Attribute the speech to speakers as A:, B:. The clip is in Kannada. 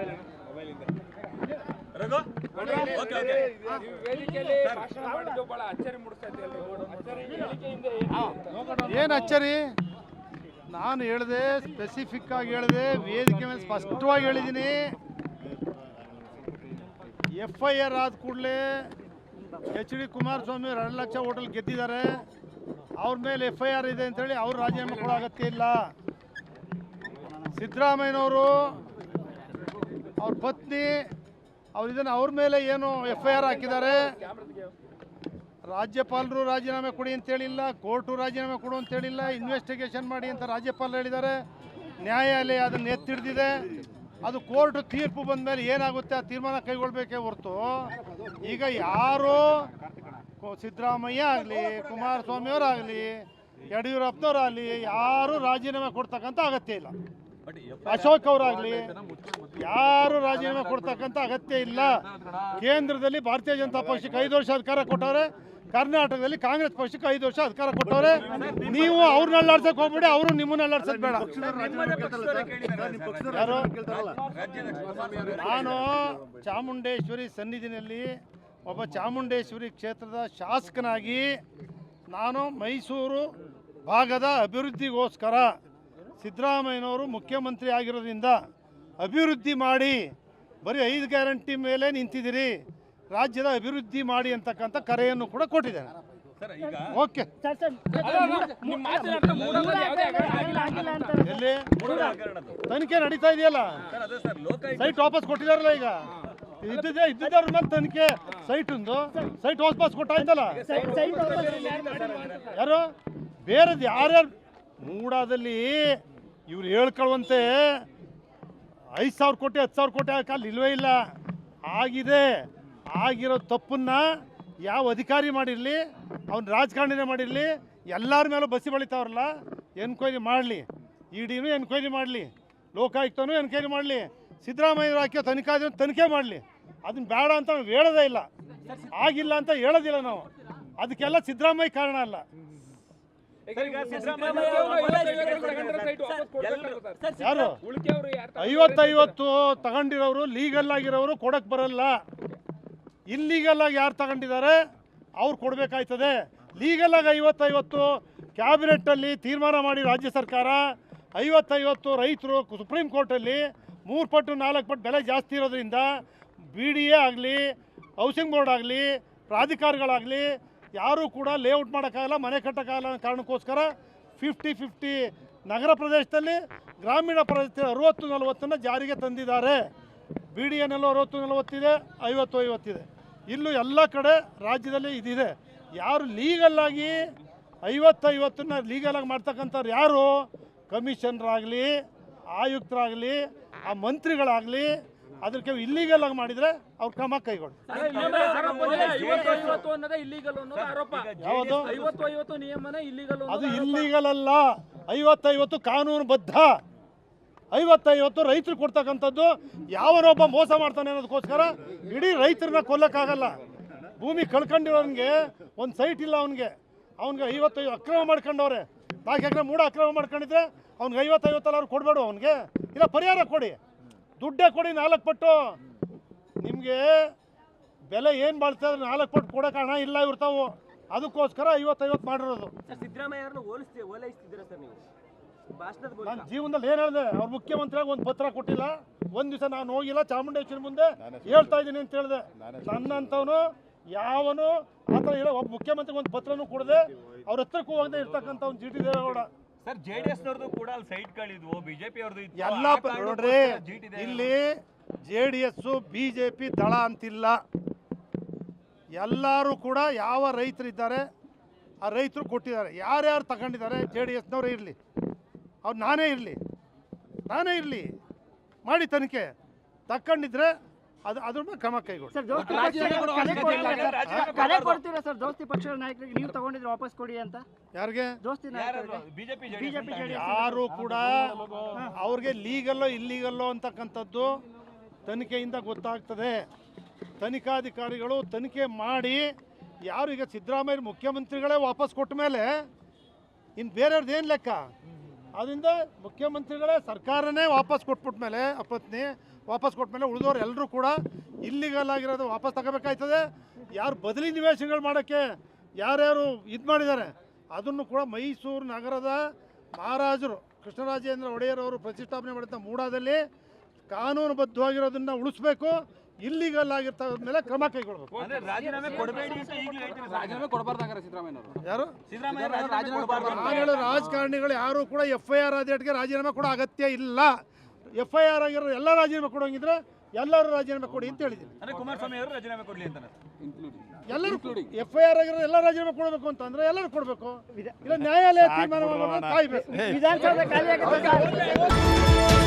A: ಏನು?
B: ಏನು ಅಚ್ಚರಿ? ನಾನು ಹೇಳಿದೆ ಸ್ಪೆಸಿಫಿಕ್ ಆಗಿ ಹೇಳಿದೆ ವೇದಿಕೆ ಮೇಲೆ ಸ್ಪಷ್ಟವಾಗಿ ಹೇಳಿದ್ದೀನಿ ಎಫ್ ಐ ಆರ್ ಆದ ಕೂಡಲೇ ಎಚ್ ಡಿ ಕುಮಾರಸ್ವಾಮಿ ಅವ್ರು ಎರಡು ಲಕ್ಷ ಹೋಟೆಲ್ ಗೆದ್ದಿದ್ದಾರೆ. ಅವ್ರ ಮೇಲೆ ಎಫ್ ಐ ಆರ್ ಇದೆ ಅಂತೇಳಿ ಅವ್ರು ರಾಜೀನಾಮೆ ಕೊಡೋ ಅಗತ್ಯ ಇಲ್ಲ. ಸಿದ್ದರಾಮಯ್ಯನವರು ಅವ್ರ ಪತ್ನಿ ಅವ್ರು ಇದನ್ನು ಅವ್ರ ಮೇಲೆ ಏನು ಎಫ್ ಐ ಆರ್ ಹಾಕಿದ್ದಾರೆ? ರಾಜ್ಯಪಾಲರು ರಾಜೀನಾಮೆ ಕೊಡಿ ಅಂತ ಹೇಳಿಲ್ಲ ಕೋರ್ಟು ರಾಜೀನಾಮೆ ಕೊಡು ಅಂತ ಹೇಳಿಲ್ಲ ಇನ್ವೆಸ್ಟಿಗೇಷನ್ ಮಾಡಿ ಅಂತ ರಾಜ್ಯಪಾಲರು ಹೇಳಿದ್ದಾರೆ. ನ್ಯಾಯಾಲಯ ಅದನ್ನು ಎತ್ತಿಡ್ದಿದೆ. ಅದು ಕೋರ್ಟ್ ತೀರ್ಪು ಬಂದ ಮೇಲೆ ಏನಾಗುತ್ತೆ? ಆ ತೀರ್ಮಾನ ಕೈಗೊಳ್ಬೇಕೇ ಹೊರತು ಈಗ ಯಾರು ಸಿದ್ದರಾಮಯ್ಯ ಆಗಲಿ ಕುಮಾರಸ್ವಾಮಿಯವರಾಗಲಿ ಯಡಿಯೂರಪ್ಪನವರಾಗಲಿ ಯಾರು ರಾಜೀನಾಮೆ ಕೊಡ್ತಕ್ಕಂಥ ಅಗತ್ಯ ಇಲ್ಲ. ಅಶೋಕ್ ಅವರಾಗಲಿ ಯಾರು ರಾಜೀನಾಮೆ ಕೊಡ್ತಕ್ಕಂಥ ಅಗತ್ಯ ಇಲ್ಲ. ಕೇಂದ್ರದಲ್ಲಿ ಭಾರತೀಯ ಜನತಾ ಪಕ್ಷಕ್ಕೆ ಐದು ವರ್ಷ ಅಧಿಕಾರ ಕೊಟ್ಟವ್ರೆ. ಕರ್ನಾಟಕದಲ್ಲಿ ಕಾಂಗ್ರೆಸ್ ಪಕ್ಷಕ್ಕೆ ಐದು ವರ್ಷ ಅಧಿಕಾರ ಕೊಟ್ಟವ್ರೆ. ನೀವು ಅವ್ರನ್ನ ಅಲ್ಲಾಡ್ಸಕ್ ಹೋಗ್ಬೇಡಿ, ಅವರು ನಿಮ್ಮನ್ನ ಅಲ್ಲಾಡ್ಸಕ್ ಬೇಡ. ನಾನು ಚಾಮುಂಡೇಶ್ವರಿ ಸನ್ನಿಧಿನಲ್ಲಿ ಒಬ್ಬ ಚಾಮುಂಡೇಶ್ವರಿ ಕ್ಷೇತ್ರದ ಶಾಸಕನಾಗಿ ನಾನು ಮೈಸೂರು ಭಾಗದ ಅಭಿವೃದ್ಧಿಗೋಸ್ಕರ ಸಿದ್ದರಾಮಯ್ಯನವರು ಮುಖ್ಯಮಂತ್ರಿ ಆಗಿರೋದ್ರಿಂದ ಅಭಿವೃದ್ಧಿ ಮಾಡಿ ಬರೀ ಐದು ಗ್ಯಾರಂಟಿ ಮೇಲೆ ನಿಂತಿದ್ದೀರಿ ರಾಜ್ಯದ ಅಭಿವೃದ್ಧಿ ಮಾಡಿ ಅಂತಕ್ಕಂಥ ಕರೆಯನ್ನು ಕೂಡ ಕೊಟ್ಟಿದ್ದೇನೆ.
C: ಸರ್ ಈಗ
B: ಓಕೆ. ಎಲ್ಲಿ? ತನಿಖೆ ನಡೀತಾ ಇದೆಯಲ್ಲ?
C: ಸರ್ ಅದೇ ಸರ್ ಲೋಕಾಯುಕ್ತ
B: ಸೈಟ್ ವಾಪಸ್ ಕೊಟ್ಟಿದಾರಲ್ಲ ಈಗ? ಇದ್ದಿದ್ದೆ ಇದ್ದಿದ್ದವ್ರ ಮೇಲೆ ತನಿಖೆ. ಸೈಟ್ ಒಂದು ಸೈಟ್ ವಾಪಸ್ ಕೊಟ್ಟಾಯ್ತಲ್ಲ ಯಾರು? ಬೇರೆದು ಯಾರ್ಯಾರು ಮೂಡಾದಲ್ಲಿ ಇವ್ರು ಹೇಳ್ಕೊಳ್ಳುವಂತೆ ಐದು ಸಾವಿರ ಕೋಟಿ, ಹತ್ತು ಸಾವಿರ ಕೋಟಿ ಹಾಕಲ್ಲಿ ಇಲ್ವೇ ಇಲ್ಲ. ಆಗಿದೆ. ಆಗಿರೋ ತಪ್ಪನ್ನ ಯಾವ ಅಧಿಕಾರಿ ಮಾಡಿರಲಿ, ಅವ್ನ ರಾಜಕಾರಣಿನೇ ಮಾಡಿರಲಿ, ಎಲ್ಲರ ಮೇಲೂ ಬಸಿ ಬಳಿತಾವ್ರಲ್ಲ, ಎನ್ಕ್ವೈರಿ ಮಾಡಲಿ. ಇ ಡಿನೂ ಎನ್ಕ್ವೈರಿ ಮಾಡಲಿ, ಲೋಕಾಯುಕ್ತನೂ ಎನ್ಕ್ವೈರಿ ಮಾಡಲಿ ಸಿದ್ದರಾಮಯ್ಯ ಹಾಕಿ ತನಿಖಾ ತನಿಖೆ ಮಾಡಲಿ. ಅದನ್ನ ಬೇಡ ಅಂತ ನಾವು ಹೇಳೋದೇ ಇಲ್ಲ. ಆಗಿಲ್ಲ ಅಂತ ಹೇಳೋದಿಲ್ಲ ನಾವು. ಅದಕ್ಕೆಲ್ಲ ಸಿದ್ದರಾಮಯ್ಯ ಕಾರಣ ಅಲ್ಲ
C: ಸರ್ ಈಗ
A: ಸಿದ್ದರಾಮಯ್ಯ ಅವರು ಐವತ್ತೈವತ್ತು
B: ತಗೊಂಡಿರೋರು ಲೀಗಲ್ ಆಗಿರೋರು ಕೊಡಕ್ ಬರಲ್ಲ. ಇಲ್ಲೀಗಲ್ ಆಗಿ ಯಾರು ತಗೊಂಡಿದ್ದಾರೆ? ಅವ್ರು ಕೊಡಬೇಕಾಯ್ತದೆ. ಲೀಗಲ್ ಆಗಿ ಐವತ್ತೈವತ್ತು ಕ್ಯಾಬಿನೆಟ್ಟಲ್ಲಿ ತೀರ್ಮಾನ ಮಾಡಿ ರಾಜ್ಯ ಸರ್ಕಾರ. ಐವತ್ತೈವತ್ತು ರೈತರು ಸುಪ್ರೀಂ ಕೋರ್ಟಲ್ಲಿ ಮೂರು ಪಟ್ಟು ನಾಲ್ಕು ಪಟ್ಟು ಬೆಲೆ ಜಾಸ್ತಿ ಇರೋದ್ರಿಂದ ಬಿ ಡಿ ಎ ಆಗಲಿ ಹೌಸಿಂಗ್ ಬೋರ್ಡ್ ಆಗಲಿ ಪ್ರಾಧಿಕಾರಗಳಾಗಲಿ ಯಾರೂ ಕೂಡ ಲೇಔಟ್ ಮಾಡೋಕ್ಕಾಗಲ್ಲ, ಮನೆ ಕಟ್ಟೋಕ್ಕಾಗಲ್ಲ ಕಾರಣಕ್ಕೋಸ್ಕರ ಫಿಫ್ಟಿ ಫಿಫ್ಟಿ ನಗರ ಪ್ರದೇಶದಲ್ಲಿ, ಗ್ರಾಮೀಣ ಪ್ರದೇಶ ಅರುವತ್ತು ನಲವತ್ತನ್ನು ಜಾರಿಗೆ ತಂದಿದ್ದಾರೆ. ಬಿ ಡಿ ಎನಲ್ಲೂ ಅರುವತ್ತು ನಲವತ್ತಿದೆ, ಐವತ್ತು ಐವತ್ತಿದೆ. ಇಲ್ಲೂ ಎಲ್ಲ ಕಡೆ ರಾಜ್ಯದಲ್ಲಿ ಇದಿದೆ. ಯಾರು ಲೀಗಲ್ಲಾಗಿ ಐವತ್ತೈವತ್ತನ್ನ ಲೀಗಲಾಗಿ ಮಾಡ್ತಕ್ಕಂಥವ್ರು ಯಾರು? ಕಮಿಷನರಾಗಲಿ ಆಯುಕ್ತರಾಗಲಿ, ಆ ಮಂತ್ರಿಗಳಾಗಲಿ ಅದಕ್ಕೆ ಇಲ್ಲಿಗಲ್ ಆಗಿ ಮಾಡಿದ್ರೆ ಅವ್ರು ಕ್ರಮ ಕೈಗೊಳ್ಳಿ.
A: ಐವತ್ತು ಐವತ್ತು
B: ಯಾವುದು?
A: ಐವತ್ತು ಐವತ್ತು
B: ಅದು ಇಲ್ಲೀಗಲ್ ಅಲ್ಲ. ಐವತ್ತೈವತ್ತು ಕಾನೂನುಬದ್ಧ. ಐವತ್ತೈವತ್ತು ರೈತರು ಕೊಡ್ತಕ್ಕಂಥದ್ದು ಯಾವನೊಬ್ಬ ಮೋಸ ಮಾಡ್ತಾನೆ ಅನ್ನೋದಕ್ಕೋಸ್ಕರ ಇಡೀ ರೈತರನ್ನ ಕೊಲ್ಲಕ್ಕಾಗಲ್ಲ. ಭೂಮಿ ಕಳ್ಕೊಂಡಿರೋನ್ಗೆ ಒಂದು ಸೈಟ್ ಇಲ್ಲ ಅವನಿಗೆ. ಅವ್ನಿಗೆ ಐವತ್ತೈದು ಅಕ್ರಮ ಮಾಡ್ಕೊಂಡವ್ರೆ. ನಾಲ್ಕು ಎಕರೆ ಮೂಡ ಅಕ್ರಮ ಮಾಡ್ಕೊಂಡಿದ್ರೆ ಅವ್ನಿಗೆ ಅವ್ರು ಕೊಡಬೇಡ ಅವನಿಗೆ. ಇಲ್ಲ ಪರಿಹಾರ ಕೊಡಿ. ದುಡ್ಡೇ ಕೊಡಿ ನಾಲ್ಕು ಪಟ್ಟು. ನಿಮಗೆ ಬೆಲೆ ಏನು ಬಾಳ್ತಾ ನಾಲ್ಕು ಪಟ್ಟು ಕೊಡೋಕೆ ಹಣ ಇಲ್ಲ ಇರ್ತಾವು ಅದಕ್ಕೋಸ್ಕರ ಐವತ್ತೈವತ್ತು ಮಾಡಿರೋದು.
D: ಸರ್ ಸಿದ್ದರಾಮಯ್ಯ ಅವರನ್ನು ಹೋಲಿಸ್ತಿ ಓಲೈಸ್ತಿದ್ದೀರಾ ಸರ್ ನೀವು? ಭಾಷಣದ
B: ನಾನು ಜೀವನದಲ್ಲಿ ಏನು ಹೇಳಿದೆ ಅವ್ರ ಮುಖ್ಯಮಂತ್ರಿಯಾಗಿ ಒಂದು ಪತ್ರ ಕೊಟ್ಟಿಲ್ಲ. ಒಂದು ದಿವಸ ನಾನು ಹೋಗಿಲ್ಲ ಚಾಮುಂಡೇಶ್ವರಿ ಮುಂದೆ ಹೇಳ್ತಾ ಇದ್ದೀನಿ ಅಂತ ಹೇಳಿದೆ. ನನ್ನಂಥವನು ಯಾವನು ಆ ಥರ ಇಲ್ಲ ಒಬ್ಬ ಮುಖ್ಯಮಂತ್ರಿಗೆ ಒಂದು ಪತ್ರನೂ ಕೊಡದೆ ಅವ್ರ ಹತ್ರಕ್ಕೂ ಹೋಗದೆ ಇರ್ತಕ್ಕಂಥ ಒಂದು G T Devegowda.
C: Sir JDS ನವ್ರದ್ದು ಕೂಡ ಅಲ್ಲಿ ಸೈಟ್ ಗಳಿದ್ವು ಬಿಜೆಪಿ ಅವ್ರದ್ದು ಇತ್ತು.
B: ಎಲ್ಲ
C: ಆ
B: ಪ-
C: ಕಾರಣಕ್ಕೋಸ್ಕರ
B: ನೋಡ್ರಿ ಇಲ್ಲಿ J D S B J P ದಳ ಅಂತಿಲ್ಲ. ಎಲ್ಲರೂ ಕೂಡ ಯಾವ ರೈತರಿದ್ದಾರೆ ಆ ರೈತರು ಕೊಟ್ಟಿದ್ದಾರೆ. ಯಾರ್ಯಾರು ತಗೊಂಡಿದ್ದಾರೆ ಜೆ ಡಿ ಎಸ್ನವರೇ ಇರಲಿ. ಅವ್ರು ನಾನೇ ಇರಲಿ. ನಾನೇ ಇರಲಿ. ಮಾಡಿ ತನಿಖೆ. ತಕ್ಕೊಂಡಿದ್ರೆ ಅದು ಅದ್ರ ಮೇಲೆ ಕ್ರಮ ಕೈಗೊಳ್ಳಿ.
E: ಸರ್ ದೋಸ್ತಿ ಪಕ್ಷ ಕಲೆ ಕೊಡ್ತೀರಾ. ಸರ್? ದೋಸ್ತಿ ಪಕ್ಷದ ನಾಯಕರಿಗೆ ನೀವು ತಗೊಂಡಿದ್ರೆ ವಾಪಸ್ ಕೊಡಿ ಅಂತ?
B: ಯಾರಿಗೆ?
E: ದೋಸ್ತಿ
C: ಬಿಜೆಪಿ
E: ಬಿಜೆಪಿ
B: ಯಾರು ಕೂಡ ಅವ್ರಿಗೆ ಲೀಗಲ್ಲೋ ಇಲ್ಲೀಗಲ್ಲೋ ಅಂತಕ್ಕಂಥದ್ದು ತನಿಖೆಯಿಂದ ಗೊತ್ತಾಗ್ತದೆ. ತನಿಖಾಧಿಕಾರಿಗಳು ತನಿಖೆ ಮಾಡಿ ಯಾರು ಈಗ ಸಿದ್ದರಾಮಯ್ಯ ಮುಖ್ಯಮಂತ್ರಿಗಳೇ ವಾಪಸ್ ಕೊಟ್ಟ ಮೇಲೆ ಇನ್ನು ಬೇರೆಯವ್ರದ್ದು ಏನು ಲೆಕ್ಕ? ಅದರಿಂದ ಮುಖ್ಯಮಂತ್ರಿಗಳೇ ಸರ್ಕಾರನೇ ವಾಪಸ್ ಕೊಟ್ಬಿಟ್ಮೇಲೆ ಅಪತ್ನಿ ವಾಪಸ್ ಕೊಟ್ಮೇಲೆ ಉಳಿದವ್ರು ಎಲ್ಲರೂ ಕೂಡ ಇಲ್ಲಿಗಲ್ ಆಗಿರೋದು ವಾಪಸ್ ತಗೋಬೇಕಾಯ್ತದೆ. ಯಾರು ಬದಲಿ ನಿವೇಶನಗಳು ಮಾಡೋಕ್ಕೆ ಯಾರ್ಯಾರು ಇದು ಮಾಡಿದ್ದಾರೆ ಅದನ್ನು ಕೂಡ ಮೈಸೂರು ನಗರದ ಮಹಾರಾಜರು ಕೃಷ್ಣರಾಜೇಂದ್ರ ಒಡೆಯರ್ ಅವರು ಪ್ರತಿಷ್ಠಾಪನೆ ಮಾಡಿದ ಮೂಡಾದಲ್ಲಿ ಕಾನೂನುಬದ್ಧವಾಗಿರೋದನ್ನು ಉಳಿಸ್ಬೇಕು ಇಲ್ಲಿಗಲ್ ಆಗಿರ್ತಾವ ಮೇಲೆ ಕ್ರಮ ಕೈಗೊಳ್ಬೇಕು. ಯಾರು? ನಾನು ಹೇಳೋ ರಾಜಕಾರಣಿಗಳು ಯಾರು ಕೂಡ ಎಫ್ ಐ ಆರ್ ಆದೇಟ್ಗೆ ರಾಜೀನಾಮೆ ಕೂಡ ಅಗತ್ಯ ಇಲ್ಲ. ಎಫ್ ಐ ಆರ್ ಆಗಿರೋ ಎಲ್ಲ ರಾಜೀನಾಮೆ ಕೊಡೋಂಗಿದ್ರೆ ಎಲ್ಲರೂ ರಾಜೀನಾಮೆ ಕೊಡಿ ಅಂತ ಹೇಳಿದ್ದೀನಿ.
C: ಅಂದ್ರೆ ಕುಮಾರಸ್ವಾಮಿ ಅವರು ರಾಜೀನಾಮೆ ಕೊಡ್ಲಿ ಅಂತ
F: ಇನ್ಕ್ಲೂಡಿಂಗ್
B: ಎಲ್ಲರೂ ಎಫ್ ಐ ಆರ್ ಆಗಿರೋ ಎಲ್ಲ ರಾಜೀನಾಮೆ ಕೊಡಬೇಕು ಅಂತಂದ್ರೆ ಎಲ್ಲರೂ ಕೊಡಬೇಕು. ಇಲ್ಲ ನ್ಯಾಯಾಲಯ ತೀರ್ಮಾನ ಮಾಡ್ಬೇಕು, ಕಾಯ್ಬೇಕು
E: ವಿಧಾನಸೌಧ ಖಾಲಿ